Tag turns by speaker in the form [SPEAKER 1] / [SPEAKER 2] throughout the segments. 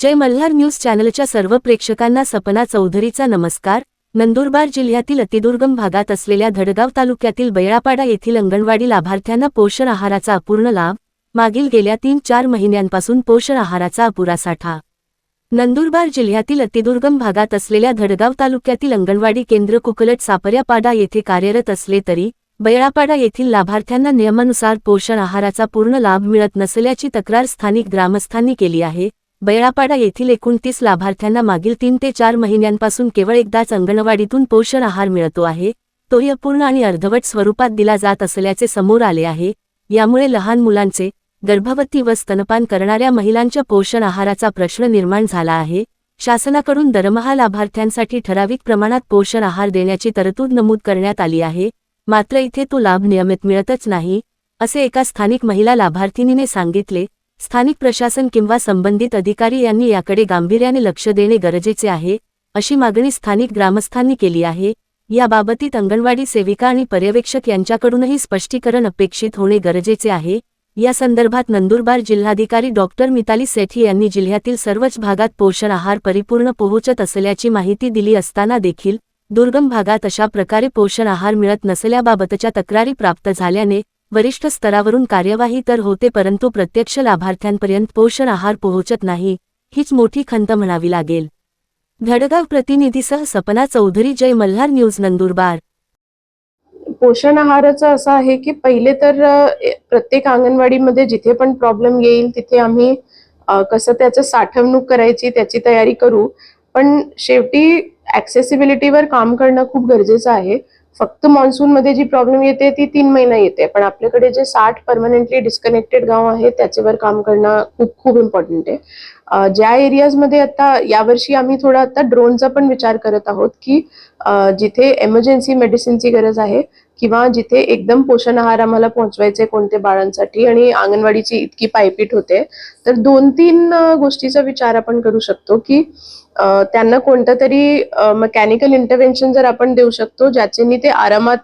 [SPEAKER 1] जय Malhar news चॅनलच्या सर्व प्रेक्षकांना सपना चौधरीचा नमस्कार. नंदुरबार जिल्ह्यातील अतिदुर्गम भागात असलेल्या धडगाव तालुक्यातील बैळापाडा येथील अंगणवाडी लाभार्थ्यांना पोषण आहाराचा अपूर्ण लाभ मागील गेल्या तीन चार महिन्यांपासून पोषण आहाराचा अपुरा साठा नंदुरबार जिल्ह्यातील अतिदुर्गम भागात असलेल्या धडगाव तालुक्यातील अंगणवाडी केंद्र कुकलट सापऱ्यापाडा येथे कार्यरत असले तरी बैळापाडा येथील लाभार्थ्यांना नियमानुसार पोषण आहाराचा पूर्ण लाभ मिळत नसल्याची तक्रार स्थानिक ग्रामस्थांनी केली आहे. बैळापाडा येथील एकोणतीस लाभार्थ्यांना मागील तीन ते चार महिन्यांपासून केवळ एकदाच अंगणवाडीतून पोषण आहार मिळतो आहे. तोही अपूर्ण आणि अर्धवट स्वरूपात दिला जात असल्याचे समोर आले आहे. यामुळे लहान मुलांचे गर्भवती व स्तनपान करणाऱ्या महिलांच्या पोषण आहाराचा प्रश्न निर्माण झाला आहे. शासनाकडून दरमहा लाभार्थ्यांसाठी ठराविक प्रमाणात पोषण आहार देण्याची तरतूद नमूद करण्यात आली आहे. मात्र इथे तो लाभ नियमित मिळतच नाही असे एका स्थानिक महिला लाभार्थिनीने सांगितले. स्थानिक प्रशासन किंवा संबंधित अधिकारी यांनी याकडे गांभीर्याने लक्ष देणे गरजेचे आहे अशी मागणी स्थानिक ग्रामस्थांनी केली आहे. याबाबतीत अंगणवाडी सेविका आणि पर्यवेक्षक यांच्याकडूनही स्पष्टीकरण अपेक्षित होणे गरजेचे आहे. या संदर्भात नंदुरबार जिल्हाधिकारी डॉक्टर मिताली सेठी यांनी जिल्ह्यातील सर्वच भागात पोषण आहार परिपूर्ण पोहोचत असल्याची माहिती दिली असताना देखील दुर्गम भागात अशा प्रकारे पोषण आहार मिळत नसल्याबाबतच्या तक्रारी प्राप्त झाल्याने वरिष्ठ स्तरावरून कार्यवाही तर होते परंतु प्रत्यक्ष लाभार्थ्यांपर्यंत पोषण आहार पोहोचत नाही हीच मोठी खंत म्हणावी लागेल. धडगाव प्रतिनिधीसह सपना चौधरी जय मल्हार न्यूज नंदुरबार.
[SPEAKER 2] पोषण आहाराचं असं आहे की पहिले तर प्रत्येक अंगणवाडीमध्ये जिथे पण प्रॉब्लेम येईल तिथे आम्ही कसं त्याचं साठवणूक करायची त्याची तयारी करू. पण शेवटी ऍक्सेसिबिलिटीवर काम करणं खूप गरजेचं आहे. फक्त मान्सून मध्ये जी प्रॉब्लेम येते ती तीन महिना येते. पण आपल्याकडे जे साठ परमनंटली डिस्कनेक्टेड गाव आहे त्याच्यावर काम करणं खूप खूप इम्पॉर्टंट आहे. ज्या एरियाजमध्ये आता यावर्षी आम्ही थोडा आता ड्रोनचा पण विचार करत आहोत की जिथे एमर्जन्सी मेडिसिनची गरज आहे किंवा जिथे एकदम पोषण आहार आम्हाला पोहोचवायचे कोणते बाळांसाठी आणि अंगणवाडीची इतकी पायपीट होते तर दोन तीन गोष्टीचा विचार आपण करू शकतो की त्यांना कोणतं तरी मेकॅनिकल इंटरव्हेन्शन जर आपण देऊ शकतो ज्याच्यानी ते आरामात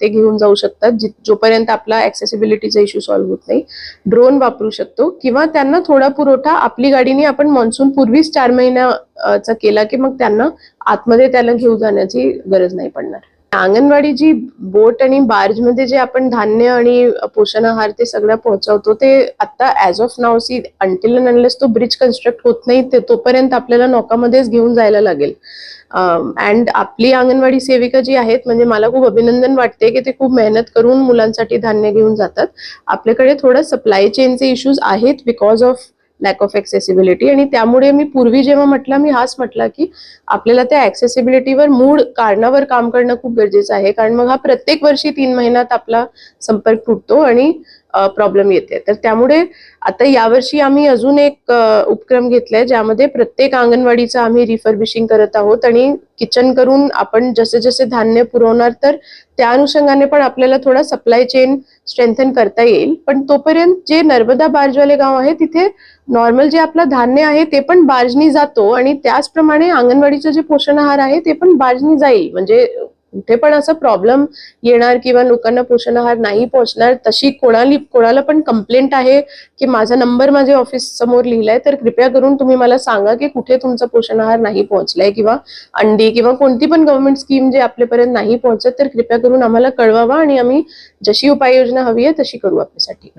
[SPEAKER 2] ते घेऊन जाऊ शकतात जोपर्यंत आपला ऍक्सेसिबिलिटीचा इश्यू सॉल्व्ह होत नाही. ड्रोन वापरू शकतो किंवा त्यांना थोडा पुरवठा आपली गाडीने आपण मान्सून पूर्वीच चार चा केला की मग त्यांना आतमध्ये त्याला घेऊन जाण्याची गरज नाही पडणार. अंगणवाडी जी बोट आणि बार्जमध्ये जे आपण धान्य आणि पोषण आहार ते सगळं पोहोचवतो ते आता as of now see until unless तो ब्रिज कन्स्ट्रक्ट होत नाही ते तोपर्यंत आपल्याला नौकामध्येच घेऊन जायला लागेल. अँड आपली अंगणवाडी सेविका जी आहेत म्हणजे मला खूप अभिनंदन वाटते की ते खूप मेहनत करून मुलांसाठी धान्य घेऊन जातात. आपल्याकडे थोडं सप्लाय चेनचे इश्यूज आहेत because of lack of accessibility आणि त्यामुळे मी पूर्वी जेव्हा म्हटलं मी हाच म्हटला की आपल्याला त्या ऍक्सेसिबिलिटीवर मूळ कारणावर काम करणं खूप गरजेचं आहे. कारण मग हा प्रत्येक वर्षी तीन महिन्यात आपला संपर्क तुटतो आणि प्रॉब्लेम येते. तर त्यामुळे आता यावर्षी आम्ही अजून एक उपक्रम घेतलाय ज्यामध्ये प्रत्येक अंगणवाडीचं आम्ही रिफर्बिशिंग करत आहोत आणि किचन करून आपण जसे जसे धान्य पुरवणार तर त्या अनुषंगाने पण आपल्याला थोडा सप्लाय चेन स्ट्रेंथन करता येईल. पण तोपर्यंत जे नर्मदा बार्जवाले गाव आहे तिथे नॉर्मल जे आपलं धान्य आहे ते पण बार्जनी जातो आणि त्याचप्रमाणे अंगणवाडीचं जे पोषण आहार आहे ते पण बार्जनी जाईल. म्हणजे कुठे पण असा प्रॉब्लेम येणार किंवा लोकांना पोषण आहार नाही पोहोचणार तशी कोणाली कोणाला पण कंप्लेंट आहे की माझा नंबर माझ्या ऑफिस समोर लिहिलाय तर कृपया करून तुम्ही मला सांगा की कुठे तुमचा पोषण आहार नाही पोहोचलाय किंवा अंडी किंवा कोणती पण गव्हर्नमेंट स्कीम जे आपल्यापर्यंत नाही पोहोचत तर कृपया करून आम्हाला कळवावा आणि आम्ही जशी उपाययोजना हवी आहे तशी करू आपल्यासाठी.